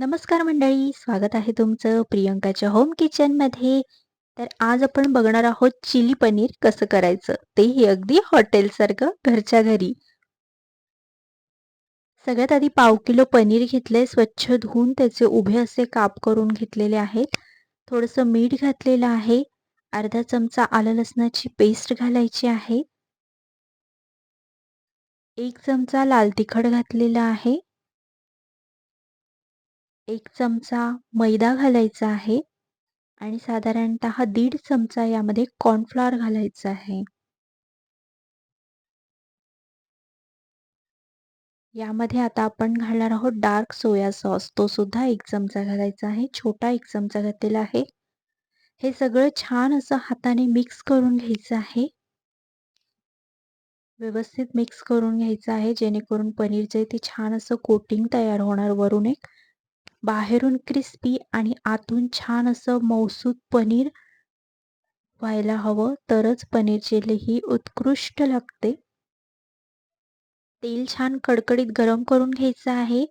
नमस्कार मंडळी, स्वागत आहे तुमचं प्रियंकाच्या होम किचनमध्ये. तर आज आपण बघणार आहोत चिली पनीर कसं करायचं, तेही अगदी हॉटेलसारखं घरच्या घरी. सगळ्यात आधी पाव किलो पनीर घेतलंय स्वच्छ धुवून त्याचे उभे असे काप करून घेतलेले आहेत. थोडंसं मीठ घातलेलं आहे. अर्धा चमचा आलं लसणाची पेस्ट घालायची आहे. एक चमचा लाल तिखट घातलेला आहे. एक चमचा मैदा घालायचा आहे आणि साधारणतः दीड चमचा यामध्ये कॉर्नफ्लॉवर घालायचा आहे. यामध्ये आता आपण घालणार आहोत डार्क सोया सॉस तो सुद्धा एक चमचा घालायचा आहे छोटा एक चमचा घातलेला आहे. हे सगळं छान असं हाताने मिक्स करून घ्यायचं आहे. व्यवस्थित मिक्स करून घ्यायचं आहे जेणेकरून पनीरचे ते छान असं कोटिंग तयार होणार वरून एक. बाहेरून क्रिस्पी आणि आतून छान असं मौसूद पनीर व्हायला हवं. तरच पनीर चिली ही उत्कृष्ट लागते. तेल छान कडकडीत गरम करून घ्यायचं आहे.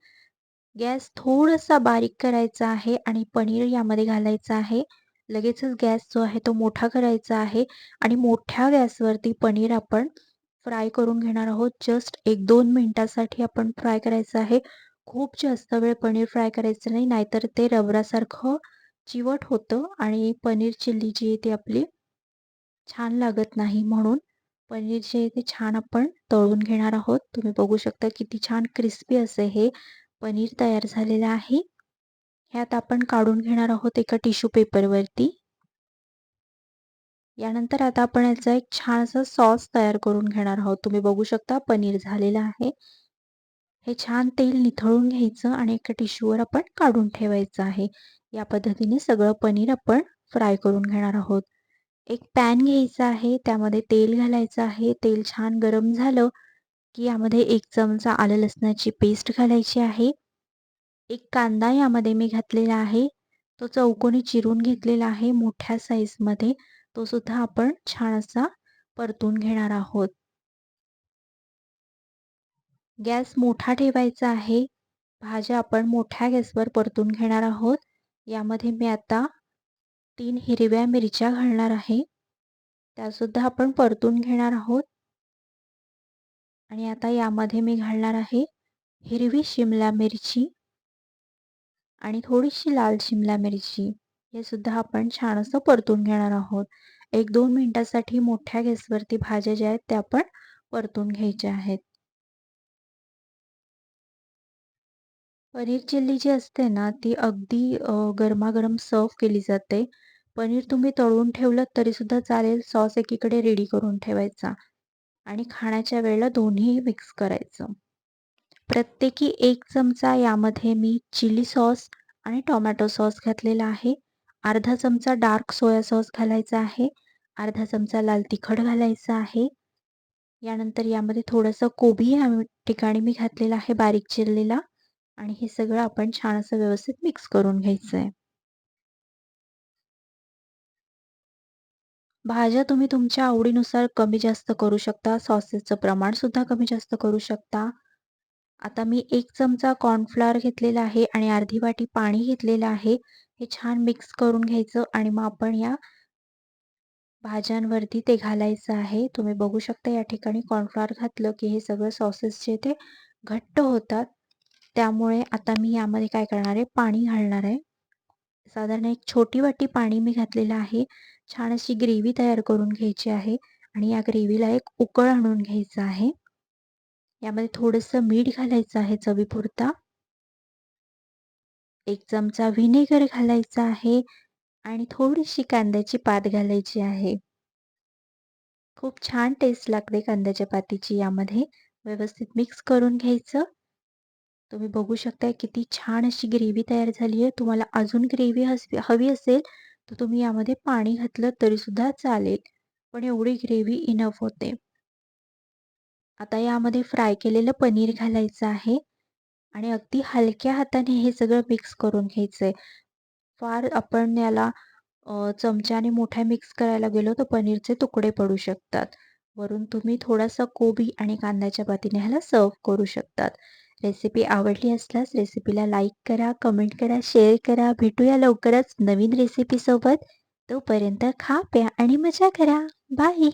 गॅस थोडासा बारीक करायचा आहे आणि पनीर यामध्ये घालायचं आहे. लगेचच गॅस जो आहे तो मोठा करायचा आहे आणि मोठ्या गॅसवरती पनीर आपण फ्राय करून घेणार आहोत. जस्ट एक दोन मिनिटासाठी आपण फ्राय करायचं आहे. खूप जास्त वेळ पनीर फ्राय करायचं नाही नाहीतर ते रबरासारखं चिवट होतं आणि पनीर चिल्ली जी आहे ती आपली छान लागत नाही म्हणून पनीर जे आहे ते छान आपण तळून घेणार आहोत. तुम्ही बघू शकता किती छान क्रिस्पी असे हे पनीर तयार झालेलं आहे. ह्यात आपण काढून घेणार आहोत एका टिश्यू पेपरवरती. यानंतर आता आपण याचा एक छान असा सॉस तयार करून घेणार आहोत. तुम्ही बघू शकता पनीर झालेलं आहे. हे छान तेल निथळून घ्यायचं आणि एका टिश्यूवर आपण काढून ठेवायचं आहे. या पद्धतीने सगळं पनीर आपण फ्राय करून घेणार आहोत. एक पॅन घ्यायचा आहे त्यामध्ये तेल घालायचं आहे. तेल छान गरम झालं की यामध्ये एक चमचा आलं लसणाची पेस्ट घालायची आहे. एक कांदा यामध्ये मी घातलेला आहे. तो चौकोनी चिरून घेतलेला आहे मोठ्या साईजमध्ये तो सुद्धा आपण छान असा परतून घेणार आहोत. गॅस मोठा ठेवायचा आहे. भाज्या आपण मोठ्या गॅसवर परतून घेणार आहोत. यामध्ये मी आता तीन हिरव्या मिरच्या घालणार आहे. त्यासुद्धा आपण परतून घेणार आहोत. आणि आता यामध्ये मी घालणार आहे हिरवी शिमला मिरची आणि थोडीशी लाल शिमला मिरची. हे सुद्धा आपण छान असं परतून घेणार आहोत. एक दोन मिनटासाठी मोठ्या गॅसवरती भाज्या ज्या आहेत त्या आपण परतून घ्यायच्या आहेत. पनीर चिल्ली जी असते ना ती अगदी गरमागरम सर्व केली जाते. पनीर तुम्ही तळून ठेवलं तरी सुद्धा चालेल सॉस एकीकडे रेडी करून ठेवायचा आणि खाण्याच्या वेळेला दोन्ही मिक्स करायचं. प्रत्येकी एक चमचा यामध्ये मी चिली सॉस आणि टोमॅटो सॉस घातलेला आहे. अर्धा चमचा डार्क सोया सॉस घालायचा आहे. अर्धा चमचा लाल तिखट घालायचा आहे. यानंतर यामध्ये थोडंसं कोबी या ठिकाणी मी घातलेला आहे बारीक चिरलेला. आणि हे सगळं आपण छान असं व्यवस्थित मिक्स करून घ्यायचं आहे भाज्या तुम्ही तुमच्या आवडीनुसार कमी जास्त करू शकता. सॉसेसचं प्रमाण सुद्धा कमी जास्त करू शकता. आता मी एक चमचा कॉर्नफ्लॉवर घेतलेला आहे आणि अर्धी वाटी पाणी घेतलेलं आहे. हे छान मिक्स करून घ्यायचं आणि मग आपण या भाज्यांवरती ते घालायचं आहे. तुम्ही बघू शकता या ठिकाणी कॉर्नफ्लॉवर घातलं की हे सगळं सॉसेस जे ते घट्ट होतात. त्यामुळे आता मी यामध्ये काय करणार आहे? पाणी घालणार आहे. साधारण एक छोटी वाटी पाणी मी घातलेलं आहे. छान अशी ग्रेव्ही तयार करून घ्यायची आहे आणि या ग्रेव्हीला एक उकळ आणून घ्यायचं आहे. यामध्ये थोडंसं मीठ घालायचं आहे चवीपुरता. एक चमचा व्हिनेगर घालायचा आहे आणि थोडीशी कांद्याची पात घालायची आहे. खूप छान टेस्ट लागते कांद्याच्या पातीची यामध्ये. व्यवस्थित मिक्स करून घ्यायचं. तुम्ही बघू शकता किती छान अशी ग्रेव्ही तयार झाली आहे. तुम्हाला अजून ग्रेव्ही हसवी हवी असेल तर तुम्ही यामध्ये पाणी घातलं तरी सुद्धा चालेल. पण एवढी ग्रेव्ही इनफ होते. आता यामध्ये फ्राय केलेलं पनीर घालायचं आहे. आणि अगदी हलक्या हाताने हे सगळं मिक्स करून घ्यायचं आहे फार आपण याला चमच्याने मोठ्या मिक्स करायला गेलो तर पनीरचे तुकडे पडू शकतात. वरून तुम्ही थोडासा कोबी आणि कांद्याच्या पातीने ह्याला सर्व करू शकतात. रेसिपी आवडली असल्यास रेसिपीला लाईक करा कमेंट करा शेअर करा. भेटूया लवकरच नवीन रेसिपीसोबत तोपर्यंत खा प्या आणि मजा करा. बाय